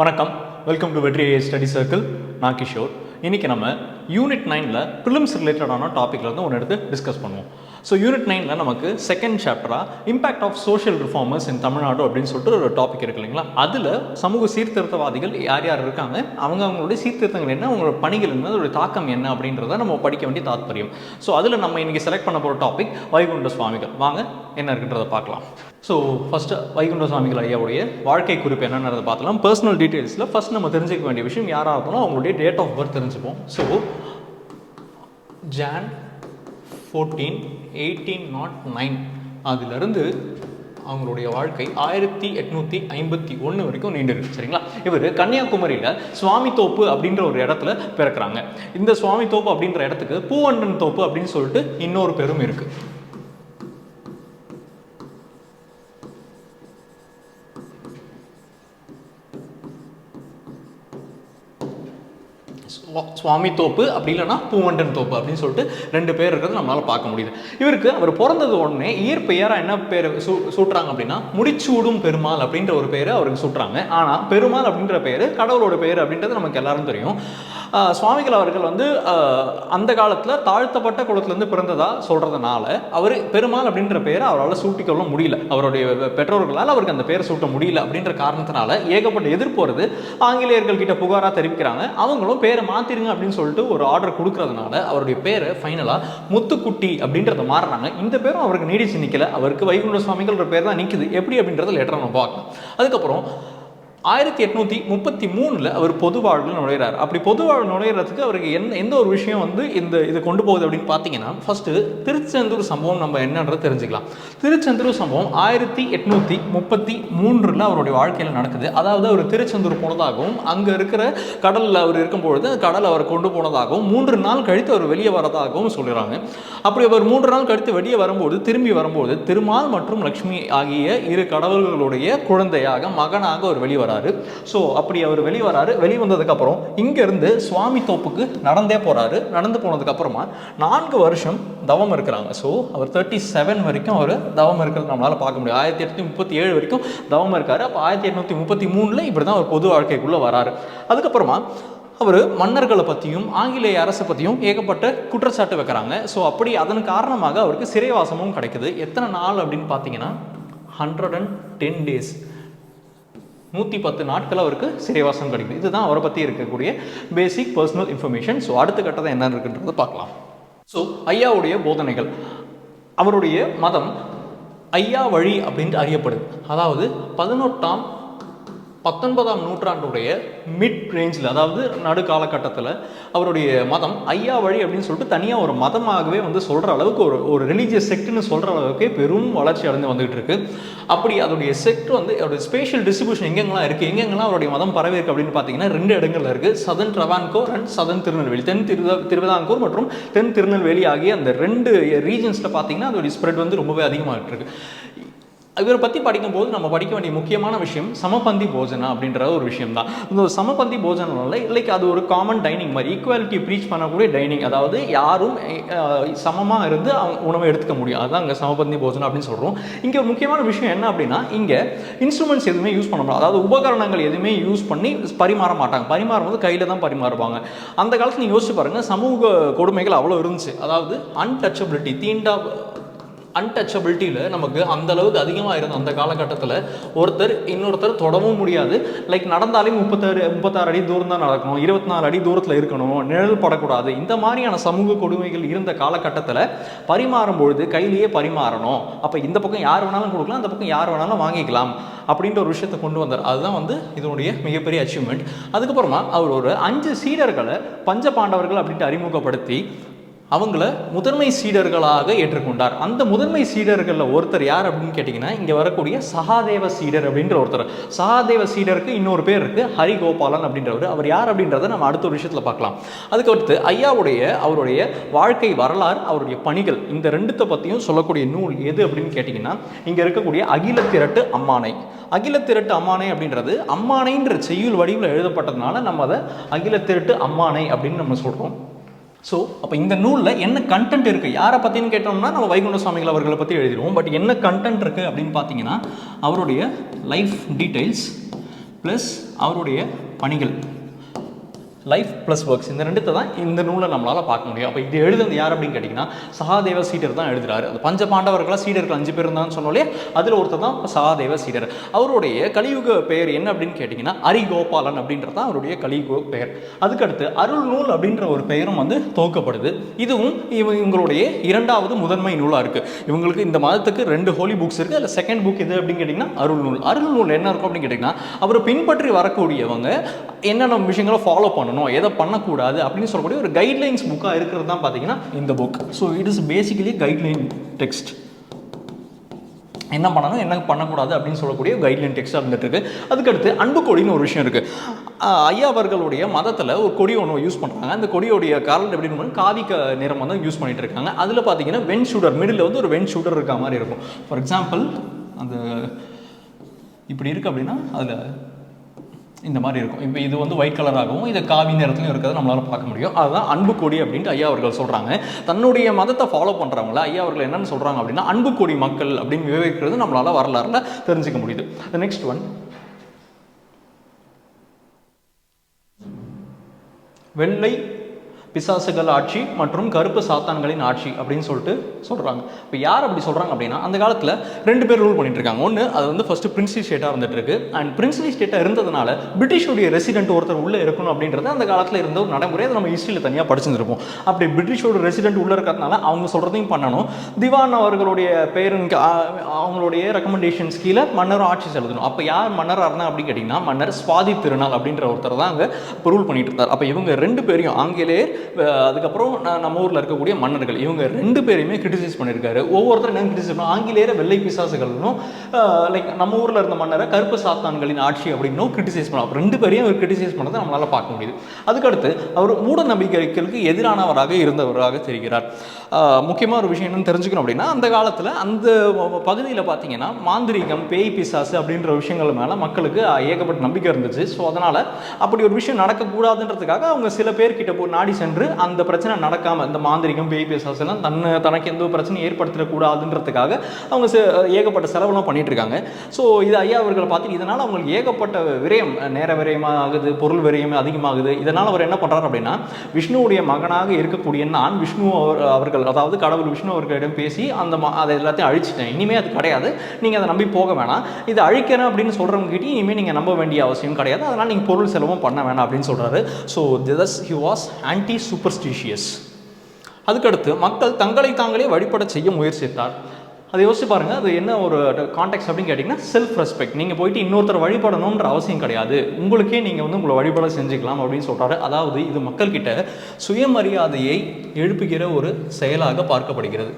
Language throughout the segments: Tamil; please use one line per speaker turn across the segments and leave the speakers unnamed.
வணக்கம். Welcome to Vetri study circle நான் கிஷோர். இன்றைக்கி நம்ம யூனிட் நைனில் ப்ரிலிம்ஸ் ரிலேட்டடான டாப்பிக்லேருந்து ஒன்று எடுத்து டிஸ்கஸ் பண்ணுவோம். ஸோ யூனிட் நைனில் நமக்கு second சாப்டராக impact of social reformers in Tamil Nadu அப்படின்னு சொல்லிட்டு ஒரு டாபிக் இருக்கு இல்லைங்களா? அதில் சமூக சீர்திருத்தவாதிகள் யார் யார் இருக்காங்க? அவங்க அவங்களுடைய சீர்திருத்தங்கள் என்ன? அவங்களோட பணிகள் என்ன? அதோட தாக்கம் என்ன? அப்படின்றத நம்ம படிக்க வேண்டிய தாத்பரியம். ஸோ அதில் நம்ம இன்றைக்கி செலக்ட் பண்ண போகிற டாபிக் வைகுண்ட சுவாமிகள். வாங்க என்ன இருக்குன்றதை பார்க்கலாம். ஸோ ஃபஸ்ட்டு வைகுண்ட சுவாமிகள் ஐயாவுடைய வாழ்க்கை குறிப்பு என்னன்றதை பார்த்தலாம். பர்சனல் டீட்டெயில்ஸில் ஃபஸ்ட் நம்ம தெரிஞ்சிக்க வேண்டிய விஷயம் யாராக இருந்தாலும் அவங்களுடைய டேட் ஆஃப் பர்த் தெரிஞ்சுப்போம். So Jan fourteen eighteen nought nine அதிலிருந்து அவங்களுடைய வாழ்க்கை ஆயிரத்தி எட்நூற்றி ஐம்பத்தி ஒன்று வரைக்கும் நீண்டிருக்கு. சரிங்களா? இவர் கன்னியாகுமரியில் சுவாமி தோப்பு அப்படின்ற ஒரு இடத்துல பிறக்கிறாங்க. இந்த சுவாமி தோப்பு அப்படின்ற இடத்துக்கு பூவண்டன் தோப்பு அப்படின்னு சொல்லிட்டு இன்னொரு பெரும் இருக்குது சுவாமி தோப்பு அப்படி இல்லைன்னா பூவண்டன் தோப்பு அப்படின்னு சொல்லிட்டு ரெண்டு பேர் இருக்கிறது நம்மளால் பார்க்க முடியுது. இவருக்கு அவர் பிறந்தது உடனே இயற்பெயராக என்ன பேர் சூ சூட்டுறாங்க அப்படின்னா முடிச்சூடும் பெருமாள் அப்படின்ற ஒரு பேர் அவருக்கு சூட்டுறாங்க. ஆனால் பெருமாள் அப்படின்ற பேர் கடவுளோட பேர் அப்படின்றது நமக்கு எல்லாரும் தெரியும். சுவாமிகள் அவர்கள் வந்து அந்த காலத்தில் தாழ்த்தப்பட்ட குளத்துலேருந்து பிறந்ததா சொல்கிறதுனால அவர் பெருமாள் அப்படின்ற பேரை அவரால் சூட்டிக்கொள்ள முடியல. அவருடைய பெற்றோர்களால் அவருக்கு அந்த பேரை சூட்ட முடியல அப்படின்ற காரணத்தினால ஏகப்பட்ட எதிர்ப்பு வருது. ஆங்கிலேயர்கள் கிட்ட புகாராக தெரிவிக்கிறாங்க. அவங்களும் பேரை மாற்றிருங்க அப்படின்னு சொல்லிட்டு ஒரு ஆர்டர் கொடுக்கறதுனால அவருடைய பேரை ஃபைனலாக முத்துக்குட்டி அப்படின்றத மாறினாங்க இந்த பேரும் அவருக்கு நீடிச்சு நிற்கல அவருக்கு வைகுண்ட சுவாமிகள்ன்ற பேர் தான் நிற்குது எப்படி அப்படின்றத லேட்டராக நம்ம பார்க்கலாம். அதுக்கப்புறம் ஆயிரத்தி எட்நூற்றி முப்பத்தி மூணில் அவர் பொது வாழ்வில் நுழையிறார். அப்படி பொது வாழ்வு நுழையிறதுக்கு அவருக்கு எந்த எந்த ஒரு விஷயம் வந்து இந்த இது கொண்டு போகுது அப்படின்னு பார்த்தீங்கன்னா ஃபஸ்ட்டு திருச்செந்தூர் சம்பவம் நம்ம என்னன்றது தெரிஞ்சுக்கலாம். திருச்செந்தூர் சம்பவம் ஆயிரத்தி எட்நூற்றி முப்பத்தி மூன்றில் அவருடைய வாழ்க்கையில் நடக்குது. அதாவது அவர் திருச்செந்தூர் போனதாகவும் அங்கே இருக்கிற கடலில் அவர் இருக்கும்பொழுது கடல் அவர் கொண்டு போனதாகவும் மூன்று நாள் கழித்து அவர் வெளியே வரதாகவும் சொல்கிறாங்க அப்படி அவர் மூன்று நாள் கழித்து வெளியே வரும்போது திரும்பி வரும்போது திருமால் மற்றும் லக்ஷ்மி ஆகிய இரு கடவுள்களுடைய குழந்தையாக மகனாக அவர் வெளியே வரார் ஸோ அப்படி அவர் வெளியே வராரு. வெளியே வந்ததுக்கப்புறம் இங்கேருந்து சுவாமி தோப்புக்கு நடந்தே போகிறாரு நடந்து போனதுக்கப்புறமா நான்கு வருஷம் தவம் இருக்கிறாங்க. ஸோ அவர் தேர்ட்டி செவன் வரைக்கும் அவர் தவம் இருக்கிறது நம்மளால் பார்க்க முடியும். ஆயிரத்தி எட்நூற்றி முப்பத்தி ஏழு வரைக்கும் தவம் இருக்கார். அப்போ ஆயிரத்தி எட்நூற்றி முப்பத்தி மூணில் இப்படி தான் அவர் பொது வாழ்க்கைக்குள்ளே வராரு. அதுக்கப்புறமா அவர் மன்னர்களை பற்றியும் ஆங்கிலேய அரசை பற்றியும் ஏகப்பட்ட குற்றச்சாட்டு வைக்கிறாங்க. ஸோ அப்படி அதன் காரணமாக அவருக்கு சிறைவாசமும் கிடைக்குது. எத்தனை நாள் அப்படின்னு பார்த்தீங்கன்னா ஹண்ட்ரட் அண்ட் டென் டேஸ் நூற்றி பத்து நாட்கள் அவருக்கு சிறைவாசம் கிடைக்குது இதுதான் அவரை பற்றி இருக்கக்கூடிய பேசிக் பர்சனல் இன்ஃபர்மேஷன் ஸோ அடுத்த கட்டத்தை என்ன இருக்குன்றது பார்க்கலாம். ஸோ ஐயாவுடைய போதனைகள். அவருடைய மதம் ஐயா வழி அப்படின்ட்டு அறியப்படுது. அதாவது பதினெட்டாம் பத்தொன்பதாம் நூற்றாண்டுடைய மிட் ரேஞ்சில் அதாவது நடு காலகட்டத்தில் அவருடைய மதம் ஐயா வழி அப்படின்னு சொல்லிட்டு தனியாக ஒரு மதமாகவே வந்து சொல்கிற அளவுக்கு ஒரு ஒரு ரிலீஜியஸ் செக்ட்னு சொல்கிற அளவுக்கு பெரும் வளர்ச்சி அடைந்து வந்துகிட்டு இருக்கு. அப்படி அதோடைய செக்ட் வந்து அவருடைய ஸ்பேஷியல் டிஸ்ட்ரிபியூஷன் எங்கெங்கெல்லாம் இருக்குது எங்கெங்கெல்லாம் அவருடைய மதம் பரவி இருக்குது அப்படின்னு பார்த்தீங்கன்னா ரெண்டு இடங்கள்ல இருக்குது southern Travancore and southern Tirunelveli தென் திரு திருவிதாங்கூர் மற்றும் தென் திருநெல்வேலி ஆகிய அந்த ரெண்டு ரீஜன்ஸில் பார்த்தீங்கன்னா அதோடைய ஸ்ப்ரெட் வந்து ரொம்பவே அதிகமாகிட்டு இருக்குது இவரை பற்றி படிக்கும்போது நம்ம படிக்க வேண்டிய முக்கியமான விஷயம் சமபந்தி போஜனா அப்படின்ற ஒரு விஷயம் தான் இந்த சமபந்தி போஜனால லைக் அது ஒரு காமன் டைனிங் மாதிரி ஈக்குவாலிட்டி ப்ரீச் பண்ணக்கூடிய டைனிங் அதாவது யாரும் சமமாக இருந்து அவங்க உணவை எடுத்துக்க முடியும் அதுதான் அங்கே சமபந்தி போஜனம் அப்படின்னு சொல்கிறோம் இங்கே ஒரு முக்கியமான விஷயம் என்ன அப்படின்னா இங்கே இன்ஸ்ட்ருமெண்ட்ஸ் எதுவுமே யூஸ் பண்ண முடியாது. அதாவது உபகரணங்கள் எதுவுமே யூஸ் பண்ணி பரிமாற மாட்டாங்க. பரிமாறும் போது கையில் தான் பரிமாறுவாங்க. அந்த காலத்தில் நீங்கள் யோசிச்சு பாருங்கள் சமூக கொடுமைகள் அவ்வளோ இருந்துச்சு. அதாவது அன்டச்சபிலிட்டி தீண்டா அன்டச்சபிலிட்டியில் நமக்கு அந்த அளவுக்கு அதிகமாக இருந்த அந்த காலகட்டத்தில் ஒருத்தர் இன்னொருத்தர் தொடவும் முடியாது. லைக் நடந்தாலே முப்பத்தாறு முப்பத்தாறு அடி தூரம் தான் நடக்கணும். இருபத்தி நாலு அடி தூரத்தில் இருக்கணும். நிழல் படக்கூடாது. இந்த மாதிரியான சமூக கொடுமைகள் இருந்த காலகட்டத்தில் பரிமாறும் பொழுது கையிலேயே பரிமாறணும். அப்போ இந்த பக்கம் யார் வேணாலும் கொடுக்கலாம் அந்த பக்கம் யார் வேணாலும் வாங்கிக்கலாம் அப்படின்ற ஒரு விஷயத்தை கொண்டு வந்தார். அதுதான் வந்து இதனுடைய மிகப்பெரிய அச்சீவ்மெண்ட் அதுக்கப்புறமா அவர் ஒரு அஞ்சு சீடர்களை பஞ்ச பாண்டவர்கள் அப்படின்ட்டு அறிமுகப்படுத்தி அவங்கள முதன்மை சீடர்களாக ஏற்றுக்கொண்டார். அந்த முதன்மை சீடர்களில் ஒருத்தர் யார் அப்படின்னு கேட்டிங்கன்னா இங்கே வரக்கூடிய சகாதேவ சீடர் அப்படின்ற ஒருத்தர். சகாதேவ சீடருக்கு இன்னொரு பேர் இருக்குது ஹரிகோபாலன் அப்படின்றவர். அவர் யார் அப்படின்றத நம்ம அடுத்த ஒரு விஷயத்தில் பார்க்கலாம். அதுக்கு அடுத்து ஐயாவுடைய அவருடைய வாழ்க்கை வரலாறு அவருடைய பணிகள் இந்த ரெண்டுத்தை பற்றியும் சொல்லக்கூடிய நூல் எது அப்படின்னு கேட்டிங்கன்னா இங்கே இருக்கக்கூடிய அகில திரட்டு அம்மானை. அகில திரட்டு அம்மானை அப்படின்றது அம்மானைன்ற செய்யுள் வடிவில் எழுதப்பட்டதுனால நம்ம அதை அகில திரட்டு அம்மானை அப்படின்னு நம்ம சொல்கிறோம் ஸோ அப்போ இந்த நூலில் என்ன கண்டென்ட் இருக்குது யாரை பற்றின்னு கேட்டோம்னா நம்ம வைகுண்ட சுவாமிகள் அவர்களை பற்றி எழுதிடுவோம். பட் என்ன கண்டென்ட் இருக்குது அப்படின்னு பார்த்தீங்கன்னா அவருடைய லைஃப் டீட்டெயில்ஸ் ப்ளஸ் அவருடைய பணிகள். லைஃப் ப்ளஸ் ஒர்க்ஸ் இந்த ரெண்டுத்தை தான் இந்த நூலை நம்மளால் பார்க்க முடியும். அப்போ இது எழுதுனது யார் அப்படின்னு கேட்டிங்கன்னா சகாதேவ சீடர் தான் எழுதுறாரு. அந்த பஞ்ச பாண்டவர்களாக சீடர்கள் அஞ்சு பேர் இருந்தான்னு சொன்னோம் அதில் ஒருத்தர் தான் சகாதேவ சீடர். அவருடைய கலியுக பெயர் என்ன அப்படின்னு கேட்டிங்கன்னா அரிகோபாலன் அப்படின்றது தான் அவருடைய கலியுக பெயர். அதுக்கடுத்து அருள் நூல் அப்படின்ற ஒரு பெயரும் வந்து துவக்கப்படுது இதுவும் இவ- இவங்களுடைய இரண்டாவது முதன்மை நூலாக இருக்குது இவங்களுக்கு இந்த மதத்துக்கு ரெண்டு ஹோலி புக்ஸ் இருக்குது அதில் செகண்ட் புக் எது அப்படின்னு கேட்டிங்கன்னா அருள் நூல். அருள் நூல் என்ன இருக்கும் அப்படின்னு கேட்டிங்கன்னா அவர் பின்பற்றி வரக்கூடியவங்க என்னென்ன விஷயங்களை ஃபாலோ பண்ணணும் எதை பண்ணக்கூடாது அப்படின்னு சொல்லக்கூடிய ஒரு கைட்லைன்ஸ் புக்காக இருக்கிறது தான் பார்த்தீங்கன்னா இந்த book so it is basically guideline text என்ன பண்ணணும் என்ன பண்ணக்கூடாது அப்படின்னு சொல்லக்கூடிய கைட்லைன் டெக்ஸ்ட்டாக இருந்துட்டு இருக்கு. அதுக்கடுத்து அன்பு கொடின்னு ஒரு விஷயம் இருக்குது ஐயா அவர்களுடைய மதத்தில் ஒரு கொடி ஒன்று யூஸ் பண்ணுறாங்க அந்த கொடியோடைய கலர் எப்படின்னு காவி க நிறம் வந்து யூஸ் பண்ணிட்டு இருக்காங்க. அதில் பார்த்தீங்கன்னா வென் ஷூட்டர் மிடில் வந்து ஒரு வென் ஷூட்டர் இருக்க மாதிரி இருக்கும். ஃபார் எக்ஸாம்பிள் அந்த இப்படி இருக்குது அப்படின்னா அதில் இந்த மாதிரி இருக்கும். இப்போ இது வந்து ஒயிட் கலராகவும் இது காவி நேரத்துலையும் இருக்கிறத நம்மளால பார்க்க முடியும். அதுதான் அன்பு கொடி அப்படின்ட்டு ஐயா அவர்கள் சொல்கிறாங்க தன்னுடைய மதத்தை ஃபாலோ பண்ணுறவங்கள ஐயா அவர்கள் என்னென்னு சொல்கிறாங்க அப்படின்னா அன்பு கொடி மக்கள் அப்படின்னு விவரிக்கிறது நம்மளால் வரலாறுல தெரிஞ்சுக்க முடியுது. நெக்ஸ்ட் ஒன் வெள்ளை பிசாசுகள் ஆட்சி மற்றும் கருப்பு சாத்தான்களின் ஆட்சி அப்படின்னு சொல்லிட்டு சொல்கிறாங்க இப்போ யார் அப்படி சொல்கிறாங்க அப்படின்னா அந்த காலத்தில் ரெண்டு பேர் ரூல் பண்ணிட்டு இருக்காங்க ஒன்று அது வந்து ஃபஸ்ட்டு பிரின்ஸ்லி ஸ்டேட்டாக இருந்துட்டு இருக்கு. அண்ட் பிரின்ஸ்லி ஸ்டேட்டாக இருந்ததுனால பிரிட்டிஷோடைய ரெசிடென்ட் ஒருத்தர் உள்ளே இருக்கணும் அப்படின்றது அந்த காலத்தில் இருந்த ஒரு நடைமுறை. அதை நம்ம ஹிஸ்ட்ரியில் தனியாக படிச்சிருந்துருப்போம். அப்படி பிரிட்டிஷோட ரெசிடென்ட் உள்ளே இருக்கிறதுனால அவங்க சொல்கிறதையும் பண்ணணும். திவான் அவர்களுடைய பேரின் அவங்களுடைய ரெக்கமெண்டேஷன்ஸ் கீழே மன்னர் ஆட்சி செலுத்தணும். அப்போ யார் மன்னராக இருந்தால் அப்படின்னு கேட்டிங்கன்னா மன்னர் சுவாதி திருநாள் அப்படின்ற ஒருத்தர் தான் அங்கே ரூல் பண்ணிட்டு இருந்தார். அப்போ இவங்க ரெண்டு பேரையும் ஆங்கிலேயர் அதுக்கப்புறம் நான் நம்ம ஊரில் இருக்கக்கூடிய மன்னர்கள் இவங்க ரெண்டு பேரையுமே கிரிட்டிசைஸ் பண்ணியிருக்காரு. ஒவ்வொருத்தரும் என்ன கிரிட்டிசைஸ் பண்ண ஆங்கிலேயர வெள்ளை பிசாசுகளும் லைக் நம்ம ஊரில் இருந்த மன்னரை கருப்பு சாத்தான்களின் ஆட்சி அப்படின்னும் கிரிட்டிசைஸ் பண்ணலாம் ரெண்டு பேரையும் அவர் கிரிட்டிசைஸ் பண்ணதை நம்மளால் பார்க்க முடியுது. அதுக்கடுத்து அவர் மூட நம்பிக்கைகளுக்கு எதிரானவராக இருந்தவராக தெரிகிறார். முக்கியமாக ஒரு விஷயம் என்னன்னு தெரிஞ்சுக்கணும் அப்படின்னா அந்த காலத்தில் அந்த பகுதியில் பார்த்தீங்கன்னா மாந்திரீகம் பேய் பிசாசு அப்படின்ற விஷயங்கள் மேலே மக்களுக்கு ஏகப்பட்ட நம்பிக்கை இருந்துச்சு. ஸோ அதனால் அப்படி ஒரு விஷயம் நடக்கக்கூடாதுன்றதுக்காக அவங்க சில பேர்கிட்ட போய் நாடி சென்று அந்த பிரச்சனை நடக்காமல் இந்த மாந்திரிகம் பேய் பிசாசு எல்லாம் தன்னை தனக்கு எந்த ஒரு பிரச்சனையும் ஏற்படுத்திடக்கூடாதுன்றதுக்காக அவங்க ஏகப்பட்ட செலவெல்லாம் பண்ணிட்டு இருக்காங்க. ஸோ இது ஐயா அவர்கள் பார்த்து இதனால் அவங்களுக்கு ஏகப்பட்ட விரயம் நேர விரயமாக ஆகுது பொருள் விரயம் அதிகமாகுது. இதனால் அவர் என்ன பண்ணுறாரு அப்படின்னா விஷ்ணுவுடைய மகனாக இருக்கக்கூடிய நான் விஷ்ணு அவர் அவர்கள் அதாவது கடவுள் விஷ்ணு அவர்களிடம் பேசி அந்த அதை எல்லாத்தையும் அழிச்சிட்டேன். இனிமேல் அது கிடையாது. நீங்கள் அதை நம்பி போக வேணாம். இது அழிக்கிறேன் அப்படின்னு சொல்கிறவங்க கிட்ட இனிமேல் நீங்கள் நம்ப வேண்டிய அவசியம் கிடையாது. அதனால் நீங்கள் பொருள் செலவும் பண்ண வேணாம் அப்படின்னு சொல்கிறாரு so this he was anti superstitious அதுக்கடுத்து மக்கள் தங்களை தாங்களே வழிபட செய்ய முயற்சித்தார். அதை யோசிச்சு பாருங்கள் அது என்ன ஒரு கான்டெக்ட் அப்படின்னு கேட்டிங்கன்னா செல்ஃப் ரெஸ்பெக்ட் நீங்கள் போயிட்டு இன்னொருத்தர் வழிபடணுன்ற அவசியம் கிடையாது. உங்களுக்கே நீங்கள் வந்து உங்களை வழிபட செஞ்சுக்கலாம் அப்படின்னு சொல்கிறாரு அதாவது இது மக்கள்கிட்ட சுயமரியாதையை எழுப்புகிற ஒரு செயலாக பார்க்கப்படுகிறது.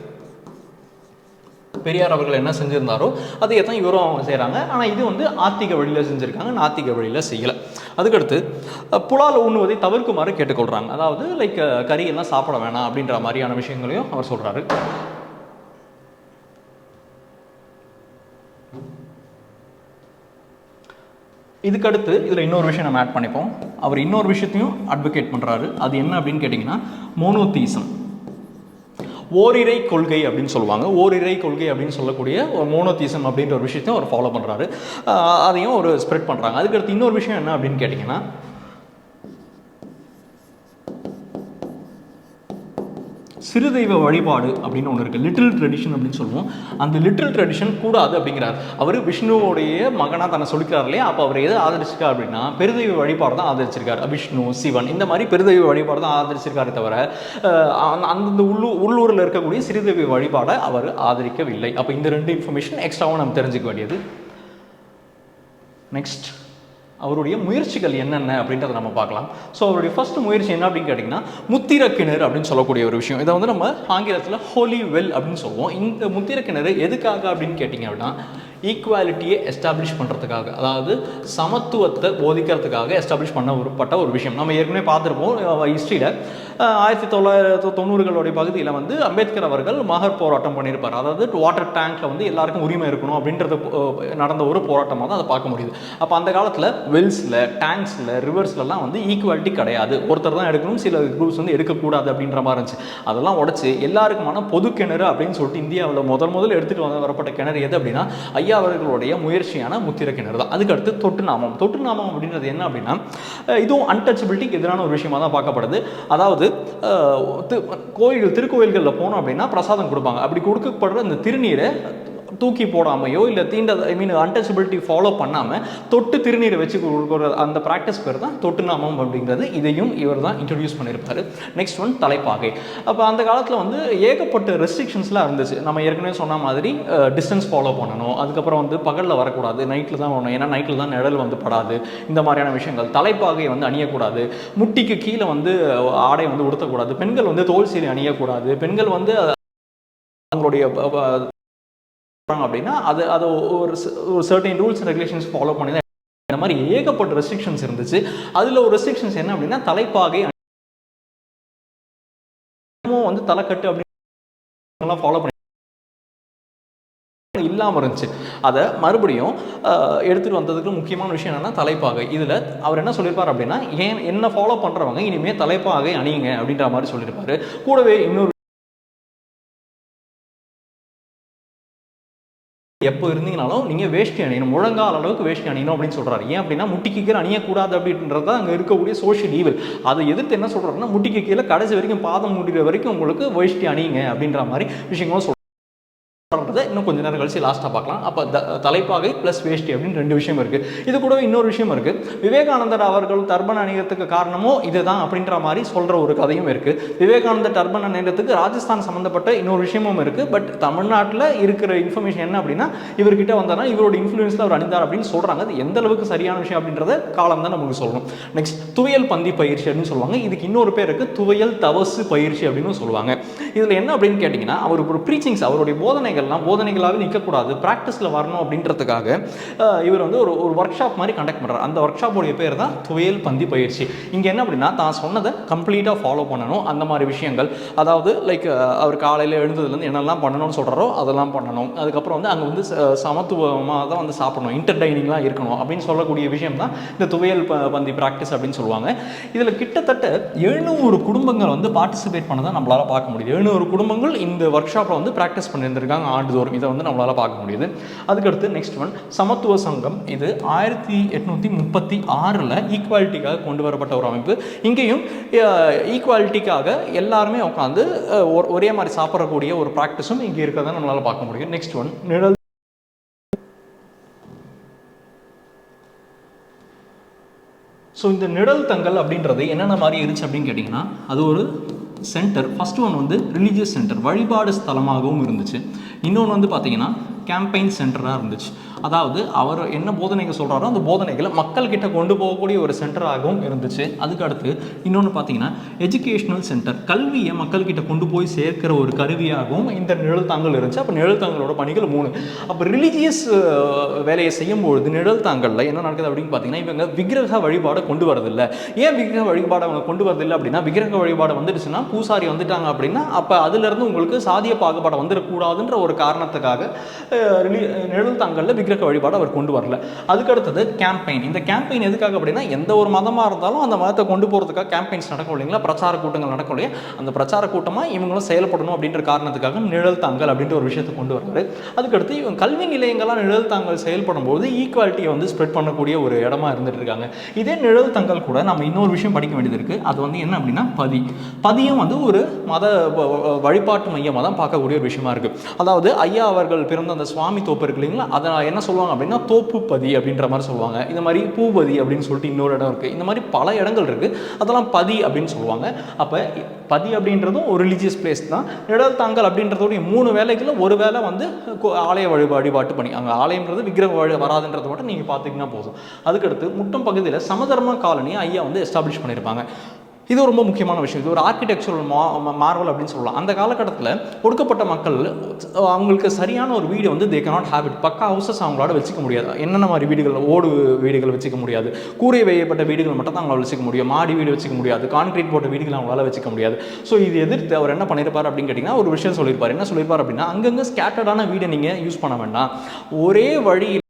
பெரியார் அவர்கள் என்ன செஞ்சுருந்தாரோ அதையே தான் இவரும் செய்கிறாங்க ஆனால் இது வந்து ஆத்திக வழியில் செஞ்சுருக்காங்க நாத்திக வழியில் செய்யலை. அதுக்கடுத்து புலால் உண்ணுவதை தவிர்க்குமாறு கேட்டுக்கொள்கிறாங்க அதாவது லைக் கறியெல்லாம் சாப்பிட வேணாம் அப்படின்ற மாதிரியான விஷயங்களையும் அவர் சொல்கிறாரு இதுக்கடுத்து இதில் இன்னொரு விஷயம் நம்ம ஆட் பண்ணிப்போம். அவர் இன்னொரு விஷயத்தையும் அட்வொகேட் பண்ணுறாரு அது என்ன அப்படின்னு கேட்டிங்கன்னா மோனோதீசம் ஓரிரை கொள்கை அப்படின்னு சொல்லுவாங்க. ஓரிரை கொள்கை அப்படின்னு சொல்லக்கூடிய ஒரு மோனோதீசம் அப்படின்ற ஒரு விஷயத்தையும் அவர் ஃபாலோ பண்ணுறாரு அதையும் ஒரு ஸ்ப்ரெட் பண்ணுறாங்க அதுக்கடுத்து இன்னொரு விஷயம் என்ன அப்படின்னு கேட்டிங்கன்னா சிறுதெய்வ வழிபாடு அப்படின்னு ஒன்று இருக்குது லிட்டில் ட்ரெடிஷன் அப்படின்னு சொல்லுவோம். அந்த லிட்டில் ட்ரெடிஷன் கூடாது அப்படிங்கிறார். அவர் விஷ்ணுவோடைய மகனாக தன்னை சொல்லிக்கிறார் இல்லையா? அப்போ அவர் எதை ஆதரிச்சிருக்கார் அப்படின்னா பெருதெய்வ வழிபாடு தான் ஆதரிச்சிருக்கார். விஷ்ணு சிவன் இந்த மாதிரி பெருதெய்வ வழிபாடு தான் ஆதரிச்சிருக்காரே தவிர அந்த- அந்தந்த உள்ளூர் உள்ளூரில் இருக்கக்கூடிய சிறுதெய்வ வழிபாடை அவர் ஆதரிக்கவில்லை. அப்போ இந்த ரெண்டு இன்ஃபர்மேஷன் எக்ஸ்ட்ராவும் நம்ம தெரிஞ்சுக்க வேண்டியது. நெக்ஸ்ட் அவருடைய முயற்சிகள் என்னென்ன அப்படின்றத நம்ம பார்க்கலாம். ஸோ அவருடைய ஃபர்ஸ்ட் முயற்சி என்ன அப்படின்னு கேட்டிங்கன்னா முத்திர கிணறு அப்படின்னு சொல்லக்கூடிய ஒரு விஷயம். இதை வந்து நம்ம ஆங்கிலத்தில் ஹோலி வெல் அப்படின்னு சொல்லுவோம். இந்த முத்திர கிணறு எதுக்காக அப்படின்னு கேட்டிங்க அப்படின்னா ஈக்குவாலிட்டியை எஸ்டாப்ளிஷ் பண்ணுறதுக்காக அதாவது சமத்துவத்தை போதிக்கிறதுக்காக எஸ்டாப்ளிஷ் பண்ண ஒருப்பட்ட ஒரு விஷயம். நம்ம ஏற்கனவே பார்த்துருப்போம் ஹிஸ்ட்ரியில் ஆயிரத்தி தொள்ளாயிரத்தி தொண்ணூறுகளுடைய பகுதியில் வந்து அம்பேத்கர் அவர்கள் மகர் போராட்டம் பண்ணியிருப்பார். அதாவது வாட்டர் டேங்க்ல வந்து எல்லாருக்கும் உரிமை இருக்கணும் அப்படின்றது நடந்த ஒரு போராட்டமாக தான் அதை பார்க்க முடியுது. அப்போ அந்த காலத்தில் வெல்ஸில் டேங்க்ஸில் ரிவர்ஸ்லலாம் வந்து ஈக்குவாலிட்டி கிடையாது. ஒருத்தர் தான் எடுக்கணும் சில குரூப்ஸ் வந்து எடுக்கக்கூடாது அப்படின்ற மாதிரி இருந்துச்சு. அதெல்லாம் உடச்சி எல்லாருக்குமான பொது கிணறு அப்படின்னு சொல்லிட்டு இந்தியாவில் முதல் முதல் எடுத்துகிட்டு வந்து வரப்பட்ட கிணறு எது அப்படின்னா ஐயா அவர்களுடைய முயற்சியான முத்திர கிணறு தான். அதுக்கடுத்து தொட்டு நாமம். தொட்டு நாமம் அப்படின்றது என்ன அப்படின்னா இதுவும் அன்டச்சபிலிட்டிக்கு எதிரான ஒரு விஷயமா தான் பார்க்கப்படுது. அதாவது கோயில்கள் திருக்கோயில்களில் போனோம் அப்படின்னா பிரசாதம் கொடுப்பாங்க. அப்படி கொடுக்கப்படுற அந்த திருநீரை தூக்கி போடாமையோ இல்லை தீண்ட ஐ மீன் அன்டச்சபிலிட்டி ஃபாலோ பண்ணாமல் தொட்டு திருநீரை வச்சு கொடுக்குற அந்த ப்ராக்டிஸ் பேர் தான் தொட்டு நாமம் அப்படிங்கிறது. இதையும் இவர் தான் இன்ட்ரடியூஸ் பண்ணியிருப்பார் நெக்ஸ்ட் ஒன் தலைப்பாகை. அப்போ அந்த காலத்தில் வந்து ஏகப்பட்ட ரெஸ்ட்ரிக்ஷன்ஸ்லாம் இருந்துச்சு. நம்ம ஏற்கனவே சொன்ன மாதிரி டிஸ்டன்ஸ் ஃபாலோ பண்ணணும். அதுக்கப்புறம் வந்து பகலில் வரக்கூடாது நைட்டில் தான் வரணும். ஏன்னா நைட்டில் தான் நிழல் வந்து படாது. இந்த மாதிரியான விஷயங்கள். தலைப்பாகை வந்து அணியக்கூடாது. முட்டிக்கு கீழே வந்து ஆடை வந்து உடுத்தக்கூடாது. பெண்கள் வந்து தோல் சீலை அணியக்கூடாது. பெண்கள் வந்து அவங்களுடைய அப்படின்னா அது அது ஒரு ஒரு certain rules and regulations follow பண்ணி தான் இந்த மாதிரி ஏகப்பட்ட ரெஸ்ட்ரிக்ஷன்ஸ் இருந்துச்சு. அதில் ஒரு ரெஸ்ட்ரிக்ஷன்ஸ் என்ன அப்படின்னா தலைப்பாகை வந்து தலைக்கட்டு அப்படின்னு ஃபாலோ பண்ணி இல்லாமல் இருந்துச்சு. அதை மறுபடியும் எடுத்துட்டு வந்ததுக்கு முக்கியமான விஷயம் என்னன்னா தலைப்பாகை. இதில் அவர் என்ன சொல்லியிருப்பார் அப்படின்னா ஏன் என்ன ஃபாலோ பண்ணுறவங்க இனிமேல் தலைப்பாகை அணியுங்க அப்படின்ற மாதிரி சொல்லியிருப்பாரு கூடவே இன்னொரு எப்போ இருந்தீங்கனாலும் நீங்கள் வேஷ்டி அணியணும் முழங்கால் அளவுக்கு வேஷ்டி அணியணும் அப்படின்னு சொல்றாரு. ஏன் அப்படின்னா முட்டிக்கு கீழே அணியக்கூடாது அப்படின்றது தான் அங்கே இருக்கக்கூடிய சோஷியல் ஈவல் அதை எதிர்த்து என்ன சொல்கிறாருன்னா முட்டிக்கு கீழே கடைசி வரைக்கும் பாதம் முடிகிற வரைக்கும் உங்களுக்கு வேஷ்டி அணியுங்க அப்படின்ற மாதிரி விஷயங்களும் சொல்றாரு. பண்ணுறதை இன்னும் கொஞ்சம் நேரம் கழிச்சு லாஸ்ட்டாக பார்க்கலாம். அப்போ த தலைப்பாகை ப்ளஸ் வேஷ்டி அப்படின்னு ரெண்டு விஷயம் இருக்குது இது கூடவே இன்னொரு விஷயம் இருக்குது விவேகானந்தர் அவர்கள் டர்பன் அணிகிறதுக்கு காரணமோ இதுதான் அப்படின்ற மாதிரி சொல்கிற ஒரு கதையும் இருக்குது விவேகானந்தர் டர்பன் அணிகிறதுக்கு ராஜஸ்தான் சம்மந்தப்பட்ட இன்னொரு விஷயமும் இருக்குது பட் தமிழ்நாட்டில் இருக்கிற இன்ஃபர்மேஷன் என்ன அப்படின்னா இவர்கிட்ட வந்தாரா இவரோட இன்ஃப்ளூயன்ஸில் அவர் அணிந்தார் அப்படின்னு சொல்கிறாங்க அது எந்த அளவுக்கு சரியான விஷயம் அப்படின்றத காலம் தான் நமக்கு சொல்லணும். நெக்ஸ்ட் துவையல் பந்தி பயிற்சி அப்படின்னு சொல்லுவாங்க. இதுக்கு இன்னொரு பேர் இருக்குது துவையல் தவசு பயிற்சி அப்படின்னு சொல்லுவாங்க. இதில் என்ன அப்படின்னு கேட்டிங்கன்னா அவர் ஒரு ப்ரீச்சிங்ஸ் அவருடைய போதனைகள்லாம் போதனைகளாகவே நிற்கக்கூடாது. ப்ராக்டிஸில் வரணும் அப்படின்றதுக்காக இவர் வந்து ஒரு ஒரு ஒர்க் ஷாப் மாதிரி கண்டக்ட் பண்ணுறாரு அந்த ஒர்க் ஷாப்போடைய பேர் தான் துவையல் பந்தி பயிற்சி. இங்கே என்ன அப்படின்னா தான் சொன்னதை கம்ப்ளீட்டாக ஃபாலோ பண்ணணும். அந்த மாதிரி விஷயங்கள். அதாவது லைக் அவர் காலையில் எழுந்ததுலேருந்து என்னெல்லாம் பண்ணணும்னு சொல்கிறாரோ அதெல்லாம் பண்ணணும். அதுக்கப்புறம் வந்து அங்கே வந்து ச- சமத்துவமாக தான் வந்து சாப்பிடணும். இன்டர்டைனிங்லாம் இருக்கணும் அப்படின்னு சொல்லக்கூடிய விஷயம் தான் இந்த துவையல் பந்தி ப்ராக்டிஸ் அப்படின்னு சொல்லுவாங்க. இதில் கிட்டத்தட்ட எழுநூறு குடும்பங்கள் வந்து பார்ட்டிசிபேட் பண்ணதான் நம்மளால் பார்க்க முடியுது. எழுநூறு குடும்பங்கள் இந்த ஒர்க் ஷாப்பில் வந்து ப்ராக்டிஸ் பண்ணியிருந்திருக்காங்க. ஆண்டுதோறும் இதை வந்து நம்மளால பார்க்க முடியுது. அதுக்கடுத்து நெக்ஸ்ட் ஒன் சமத்துவ சங்கம். இது ஆயிரத்தி எட்நூற்றி முப்பத்தி ஆறில் ஈக்குவாலிட்டிக்காக கொண்டு வரப்பட்ட ஒரு அமைப்பு. இங்கேயும் ஈக்குவாலிட்டிக்காக எல்லாருமே உட்காந்து ஒ- ஒரே மாதிரி சாப்பிடக்கூடிய ஒரு ப்ராக்டிஸும் இங்கே இருக்கிறத நம்மளால பார்க்க முடியும். நெக்ஸ்ட் ஒன் நிழல். ஸோ இந்த நிழல் தங்கல் அப்படின்றது என்னென்ன மாதிரி இருந்துச்சு அப்படின்னு கேட்டிங்கன்னா அது ஒரு சென்டர் ஃபஸ்ட் ஒன் வந்து ரிலீஜியஸ் சென்டர் வழிபாடு ஸ்தலமாகவும் இருந்துச்சு. இன்னொன்று வந்து பார்த்தீங்கன்னா கேம்பெயின் சென்டராக இருந்துச்சு. அதாவது அவர் என்ன போதனைகள் சொல்கிறாரோ அந்த போதனைகளை மக்கள்கிட்ட கொண்டு போகக்கூடிய ஒரு சென்டராகவும் இருந்துச்சு. அதுக்கு அடுத்து இன்னொன்று பார்த்தீங்கன்னா எஜுகேஷ்னல் சென்டர் கல்வியை மக்கள்கிட்ட கொண்டு போய் சேர்க்கிற ஒரு கருவியாகவும் இந்த நிழல்தாங்கல் இருந்துச்சு. அப்போ நிழல்தாங்களோட பணிகள் மூணு. அப்போ ரிலீஜியஸ் வேலையை செய்யும்பொழுது நிழல்தாங்கல்ல என்ன நடக்குது அப்படின்னு பார்த்தீங்கன்னா இவங்க விக்கிரக வழிபாடை கொண்டு வரதில்லை. ஏன் விக்கிரக வழிபாடை அவங்க கொண்டு வரதில்லை அப்படின்னா விக்கிரக வழிபாடு வந்துடுச்சுன்னா பூசாரி வந்துட்டாங்க அப்படின்னா அப்போ அதுலேருந்து உங்களுக்கு சாதிய பாகுபாடு வந்துடக்கூடாதுன்ற ஒரு காரணத்துக்காக நிழல் தாங்கல்ல விக்கிரக வழிபாடு அவர் கொண்டு வரல. அதுக்கு அடுத்தது கேம்பெயின் இந்த கேம்பெயின் எதுக்காக அப்படின்னா எந்த ஒரு மதமாக இருந்தாலும் அந்த மதத்தை கொண்டு போகிறதுக்காக கேம்பெயின்ஸ் நடக்கும் இல்லைங்களா? பிரச்சார கூட்டங்கள் நடக்கும் இல்லையா? அந்த பிரச்சார கூட்டமாக இவங்களும் செயல்படணும் அப்படின்ற காரணத்துக்காக நிழல் தாங்கல் அப்படின்ற ஒரு விஷயத்தை கொண்டு வர்றாரு. அதுக்கடுத்து இவங்க கல்வி நிலையங்கள்லாம் நிழல் தாங்கல் செயல்படும் போது ஈக்குவாலிட்டியை வந்து ஸ்ப்ரெட் பண்ணக்கூடிய ஒரு இடமா இருந்துட்டு இருக்காங்க. இதே நிழல் தங்கல் கூட நம்ம இன்னொரு விஷயம் படிக்க வேண்டியது இருக்குது அது வந்து என்ன அப்படின்னா பதி. பதியும் வந்து ஒரு மத வழிபாட்டு மையமாக தான் பார்க்கக்கூடிய ஒரு விஷயமா இருக்கு. அதாவது ஐயா அவர்கள் பிறந்த அந்த சுவாமி தோப்பு இருக்கு இல்லைங்களா? அதை என்ன சொல்லுவாங்க அப்படின்னா தோப்பு பதி அப்படின்ற மாதிரி சொல்லுவாங்க. இந்த மாதிரி பூபதி அப்படின்னு சொல்லிட்டு இன்னொரு இடம் இருக்குது இந்த மாதிரி பல இடங்கள் இருக்குது அதெல்லாம் பதி அப்படின்னு சொல்லுவாங்க. அப்போ பதி அப்படின்றதும் ஒரு ரிலீஜியஸ் பிளேஸ் தான். நிழல் தாங்கல் அப்படின்றதோடைய மூணு வேலைகளை ஒரு வேளை வந்து கோ- ஆலய வழி வழிபாட்டு பணி. அங்கே ஆலயம்ன்றது விக்கிரக வழி வராதுன்றதை மட்டும் நீங்கள் பார்த்தீங்கன்னா போதும். அதுக்கடுத்து முட்டம் பகுதியில் சமதர்ம காலனி ஐயா வந்து எஸ்டாப்ளிஷ் பண்ணியிருப்பாங்க. இது ரொம்ப முக்கியமான விஷயம். இது ஒரு ஆர்கிடெக்சரல் மா மார்வல் அப்படின்னு சொல்லலாம். அந்த காலகட்டத்தில் ஒடுக்கப்பட்ட மக்கள் அவங்களுக்கு சரியான ஒரு வீடு வந்து they cannot habit pucca houses அவங்களால வச்சுக்க முடியாது. என்னென்ன மாதிரி வீடுகள் ஓடு வீடுகள் வச்சுக்க முடியாது. கூரை வேயப்பட்ட வீடுகள் மட்டும் தான் அவங்களால வச்சுக்க முடியும். மாடி வீடு வச்சுக்க முடியாது. கான்கிரீட் போட்ட வீடுகள் அவங்களால வச்சுக்க முடியாது. ஸோ இது எதிர்த்து அவர் என்ன பண்ணியிருப்பார் அப்படின்னு கேட்டிங்கன்னா ஒரு விஷயம் சொல்லியிருப்பார் என்ன சொல்லியிருப்பார் அப்படின்னா அங்கங்கே ஸ்கேட்டர்டான வீடை நீங்கள் யூஸ் பண்ண வேண்டாம். ஒரே வழியில்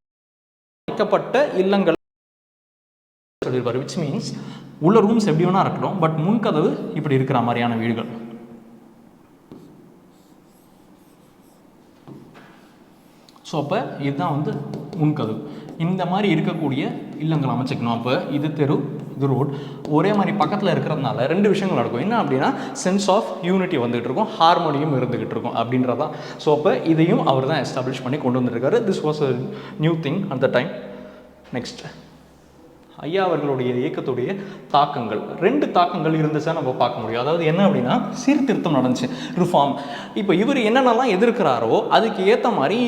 அமைக்கப்பட்ட இல்லங்கள் சொல்லியிருப்பார் விச் மீன்ஸ் உள்ள ரூம்ஸ் எப்படி வேணா இருக்கட்டும் பட் முன்கதவு இப்படி இருக்கிற மாதிரியான வீடுகள். ஸோ அப்போ இதுதான் வந்து முன்கதவு. இந்த மாதிரி இருக்கக்கூடிய இல்லங்கள் அமைச்சிக்கணும். அப்போ இது தெரு இது ரோட் ஒரே மாதிரி பக்கத்தில் இருக்கிறதுனால ரெண்டு விஷயங்கள் நடக்கும். என்ன அப்படின்னா சென்ஸ் ஆஃப் யூனிட்டி வந்துகிட்டு இருக்கும் ஹார்மோனியம் இருந்துகிட்டு இருக்கும் அப்படின்றதான். ஸோ அப்போ இதையும் அவர் தான் எஸ்டாப்ளிஷ் பண்ணி கொண்டு வந்துருக்காரு this was a new thing அந்த டைம் நெக்ஸ்ட் ஐயா அவர்களுடைய இயக்கத்துடைய தாக்கங்கள். ரெண்டு தாக்கங்கள் இருந்துச்சா நம்ம பார்க்க முடியும். அதாவது என்ன அப்படின்னா சீர்திருத்தம் நடந்துச்சு. ரிஃபார்ம் இப்போ இவர் என்னென்னலாம் எதிர்க்கிறாரோ அதுக்கு ஏற்ற மாதிரி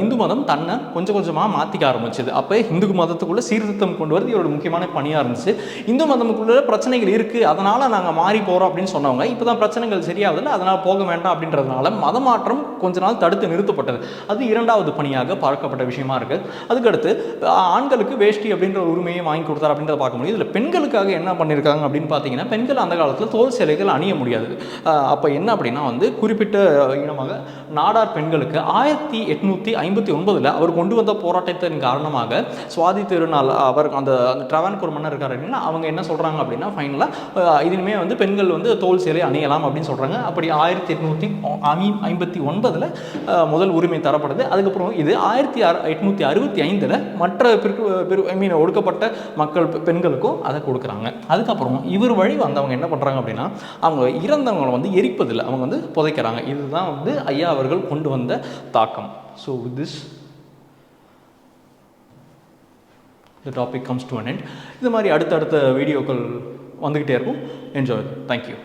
இந்து மதம் தன்னை கொஞ்சம் கொஞ்சமாக மாற்றிக்க ஆரம்பிச்சது. அப்போ இந்து மதத்துக்குள்ளே சீர்திருத்தம் கொண்டு வரது இவரோட முக்கியமான பணியாக இருந்துச்சு. இந்து மதமுக்குள்ள பிரச்சனைகள் இருக்குது அதனால் நாங்கள் மாறி போகிறோம் அப்படின்னு சொன்னவங்க இப்போ தான் பிரச்சனைகள் சரியாகுதில்ல அதனால் போக வேண்டாம் அப்படின்றதுனால மதமாற்றம் கொஞ்ச நாள் தடுத்து நிறுத்தப்பட்டது. அது இரண்டாவது பணியாக பார்க்கப்பட்ட விஷயமா இருக்குது அதுக்கடுத்து ஆண்களுக்கு வேஷ்டி அப்படின்ற உரிமையை வாங்கி கொடுத்தார் அப்படின்றத பார்க்க முடியும். இதில் பெண்களுக்காக என்ன பண்ணியிருக்காங்க அப்படின்னு பார்த்தீங்கன்னா பெண்கள் அந்த காலத்தில் தோல் சேலைகள் அணிய முடியாது. அப்போ என்ன அப்படின்னா வந்து குறிப்பிட்ட இனமாக நாடார் பெண்களுக்கு ஆயிரத்தி எட்நூற்றி ஐம்பத்தி ஒன்பதில் அவர் கொண்டு வந்த போராட்டத்தின் காரணமாக சுவாதி திருநாள் அவர் அந்த அந்த ட்ரவான்கூர் மன்னர் இருக்கார் அப்படின்னா அவங்க என்ன சொல்கிறாங்க அப்படின்னா ஃபைனலாக இதுமே வந்து பெண்கள் வந்து தோல் சேலை அணியலாம் அப்படின்னு சொல்கிறாங்க அப்படி ஆயிரத்தி எட்நூற்றி ஐம்பத்தி ஒன்பதில் முதல் உரிமை தரப்படுது. அதுக்கப்புறம் இது ஆயிரத்தி அறு எட்நூற்றி அறுபத்தி ஐந்தில் மற்ற பிற்கு ஐ மீன் ஒடுக்கப்பட்ட மக்கள் பெண்களுக்கும் அதை கொடுக்குறாங்க. அதுக்கப்புறம் இவர் வழி வந்தவங்க என்ன பண்ணுறாங்க அப்படின்னா அவங்க இறந்தவங்களை வந்து எரிப்பதில்லை. அவங்க வந்து புதைக்கிறாங்க. இதுதான் வந்து ஐயா அவர்கள் கொண்டு வந்த தாக்கம். So this the topic comes to an end இது மாதிரி அடுத்தடுத்த வீடியோக்கள் வந்துக்கிட்டே இருக்கும். Enjoy thank you